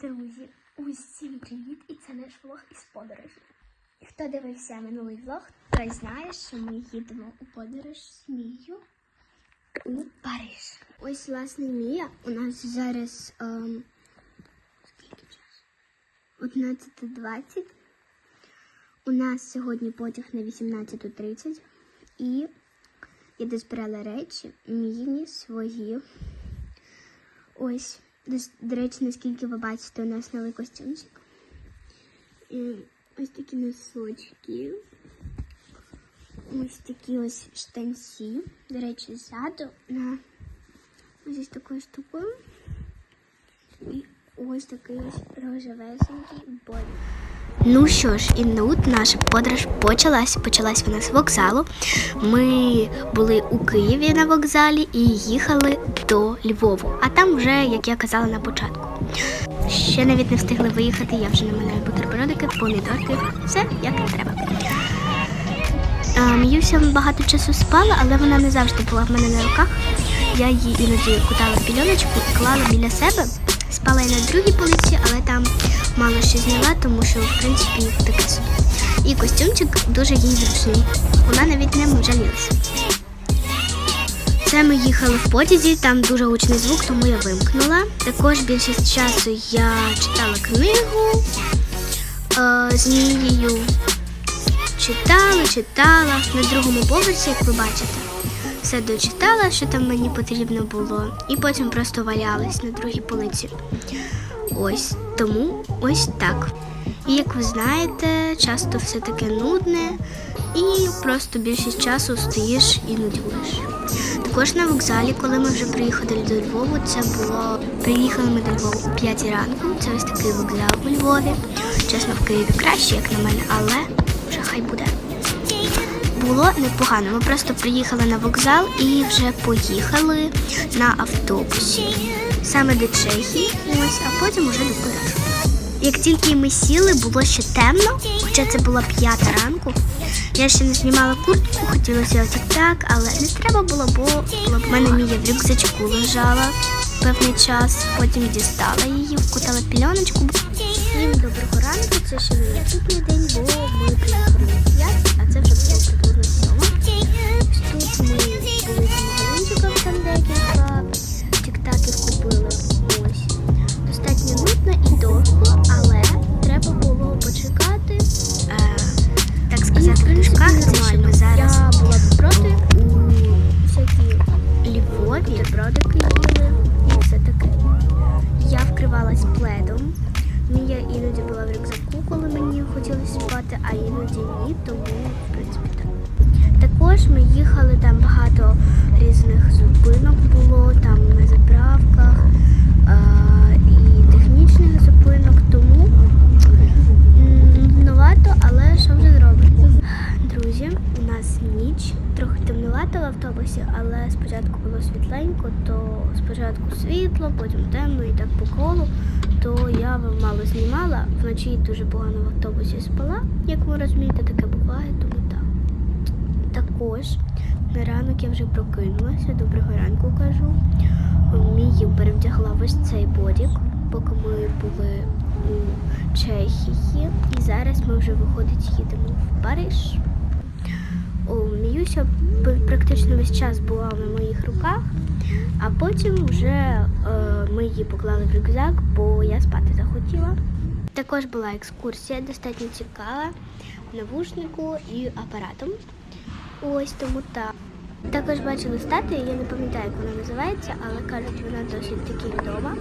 Друзі, усім привіт! І це наш влог із подорожі. Хто дивився минулий влог, той знає, що ми їдемо у подорож з Мією у Париж. Ось, власне, Мія. У нас зараз ем, скільки часу? 11.20. У нас сьогодні потяг на 18.30 і я дозбирала речі, Міїні свої. Ось, до речі, наскільки ви бачите, у нас новий костюмчик. І ось такі носочки. Ось такі ось штанці. До речі, ззаду на ось ось такою штукою. І ось такий ось рожевесенький боль. Ну що ж, і тут наша подорож почалась. Почалась вона з вокзалу. Ми були у Києві на вокзалі і їхали до Львову. А там вже, як я казала на початку. Ще навіть не встигли виїхати, я вже наминаю бутербродики, помідорки, все як треба. А, Міюся багато часу спала, але вона не завжди була в мене на руках. Я її іноді кутала в пільоночку і клала біля себе. Спала я на другій полиці, але там мало що зняла, тому що в принципі таке собі. І костюмчик дуже їй зручний. Вона навіть ним жалілася. Це ми їхали в потязі, там дуже гучний звук, тому я вимкнула. Також більшість часу я читала книгу е, з Мією. Читала, читала на другому поверсі, як ви бачите. Все дочитала, що там мені потрібно було, і потім просто валялась на другій полиці. Ось тому ось так. І як ви знаєте, часто все таке нудне, і просто більшість часу стоїш і нудьгуєш. Також на вокзалі, коли ми вже приїхали до Львову, це було. Приїхали ми до Львову о 5 ранку. Це ось такий вокзал у Львові. Чесно, в Києві краще, як на мене, але вже хай буде. Було непогано. Ми просто приїхали на вокзал і вже поїхали на автобусі. Саме до Чехії, ось, а потім уже до Парижу. Як тільки ми сіли, було ще темно, хоча це була п'ята ранку. Я ще не знімала куртку, хотілося ось так, але не треба було, бо в мене Мія в рюкзачку лежала певний час, потім дістала її, вкутала пільоночку. Всім доброго ранку, це ще не наступний день, бо ми приїхали так сказати, в дужках, це що ми зараз. Я була б проти у всякі Львові, бутербродики їли і все таке. Я вкривалась пледом. Мія іноді була в рюкзаку, коли мені хотілося спати, а іноді ні, тому в принципі так. Також ми їхали там багато різних зупинок було, там на заправках темнувато але спочатку було світленько, то спочатку світло, потім темно і так по колу. То я мало знімала, вночі дуже погано в автобусі спала, як ви розумієте, таке буває, тому так. Також на ранок я вже прокинулася, доброго ранку кажу. Мію перевдягла ось цей бодік, поки ми були у Чехії. І зараз ми вже виходить їдемо в Париж. Міюся практично весь час була на моїх руках, а потім вже е, ми її поклали в рюкзак, бо я спати захотіла. Також була екскурсія, достатньо цікава, навушнику і апаратом. Ось тому так. Також бачили статую, я не пам'ятаю, як вона називається, але кажуть, вона досить таки відома.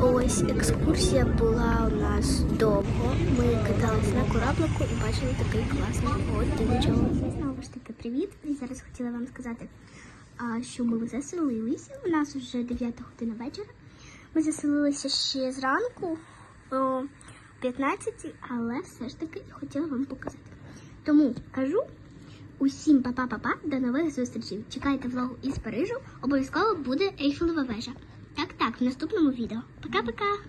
Ось екскурсія була у нас довго. Ми каталися на кораблику і бачили такий класний годинчок. Знову ж таки, привіт. І зараз хотіла вам сказати, що ми заселилися. У нас вже 9 година вечора. Ми заселилися ще зранку о 15, але все ж таки хотіла вам показати. Тому кажу усім па-па-па-па, до нових зустрічей. Чекайте влогу із Парижу. Обов'язково буде Ейфелева вежа. Так, в наступному відео. Пока-пока!